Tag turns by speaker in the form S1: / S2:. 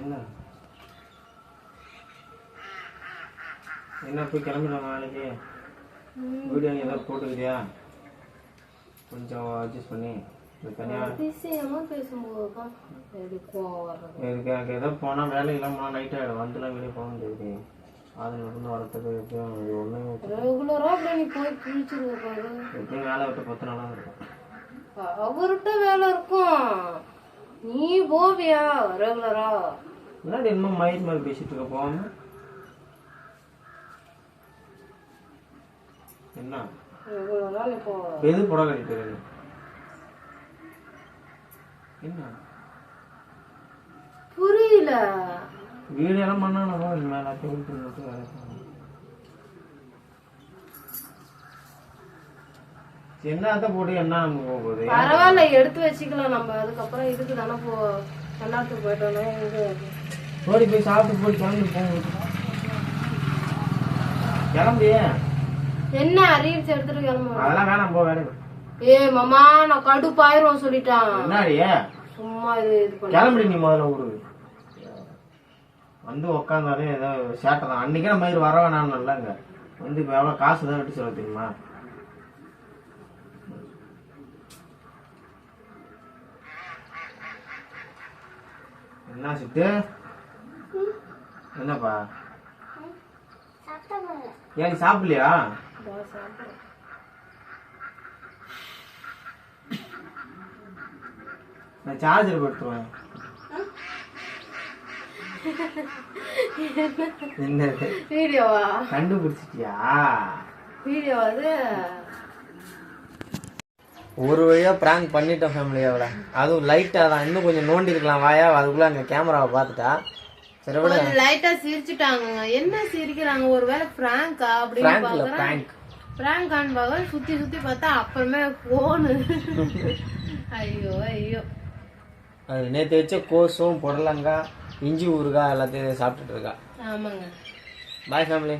S1: என்ன? என்ன போய் கிளம்பிடலாம் நாளைக்கு வீடியோ நீ ஏதாவது போட்டுக்கிறியா கொஞ்சம் அட்ஜஸ்ட் பண்ணி எனக்கு ஏதோ போனால் வேலைக்கெல்லாம் போனால் நைட் ஆகிடும் வந்துலாம் வெளியே போக முடியாது அது நடந்து வரத்துக்கு எப்படியும் இது ஒன்றும்
S2: ரெகுலரா அப்படியே நீ போய் கிழிச்சிருக்க பாரு.
S1: எப்படியும் வேலை விட்டு பத்து நாளாக இருக்கும்
S2: அவர்கிட்ட வேலை இருக்கும். நீ போவியா? ரெகுலரா?
S1: முன்னாடி இன்னும் மயில் மாதிரி பேசிட்டு இருக்க போகாம? என்ன?
S2: ரெகுலரா நீ போ.
S1: எது புடவை கட்டிட்டு என்ன?
S2: புரியல.
S1: வீடியோ எல்லாம் பண்ணணும் இனிமே எல்லாத்தையும் வீட்டு மட்டும் வேலை போட்டு என்ன நமக்கு போக போகுது?
S2: பரவாயில்ல எடுத்து வச்சுக்கலாம். நம்ம அதுக்கப்புறம் இதுக்கு தானே போ கண்ணாத்துக்கு போயிட்டோம்னா
S1: ஓடி போய் சாப்பிட்டு போய் கிளம்பி போங்க கிளம்பியே.
S2: என்ன ரீல்ஸ் எடுத்துட்டு கிளம்புவோம்?
S1: அதெல்லாம் வேணாம் போ வேலை
S2: ஏ மாமா நான் கடுப்பாயிரும் சொல்லிட்டான்.
S1: என்னடியே?
S2: சும்மா இது இது பண்ண
S1: கிளம்பி நீ முதல்ல ஊருக்கு. வந்து உக்காந்தாலே ஏதோ சேட்டை தான். அன்னைக்கே மயிர் வர வேணாம் இல்லைங்க. வந்து இப்போ எவ்வளோ காசு தான் விட்டு சொல்ல தெரியுமா? என்ன சிட்டு? என்னப்பா? ஏன் சாப்பிடலையா? நான் சார்ஜர் போட்டுருவேன் என்னது?
S2: வீடியோவா?
S1: கண்டுபிடிச்சிட்டியா?
S2: வீடியோ அது.
S1: ஒரு வழியா பிராங்க் பண்ணிட்டோம் ஃபேமிலியோட அதுவும் லைட்டா தான். இன்னும் கொஞ்சம் நோண்டி இருக்கலாம் வாயா அதுக்குள்ள அங்க கேமராவை பார்த்துட்டா. சரி விட.
S2: லைட்டா சிரிச்சுட்டாங்க. என்ன சிரிக்கிறாங்க? ஒருவேளை பிராங்கா அப்படின்னு பாக்குறேன்
S1: பிராங்க்
S2: பிராங்க் காண்பாக சுத்தி சுத்தி பார்த்தா அப்புறமே போனு ஐயோ ஐயோ.
S1: அது நேற்று வச்ச கோஸும் புடலங்காய் இஞ்சி ஊறுகாய் எல்லாத்தையும் சாப்பிட்டுட்டு இருக்கா
S2: ஆமாங்க
S1: பாய் ஃபேமிலி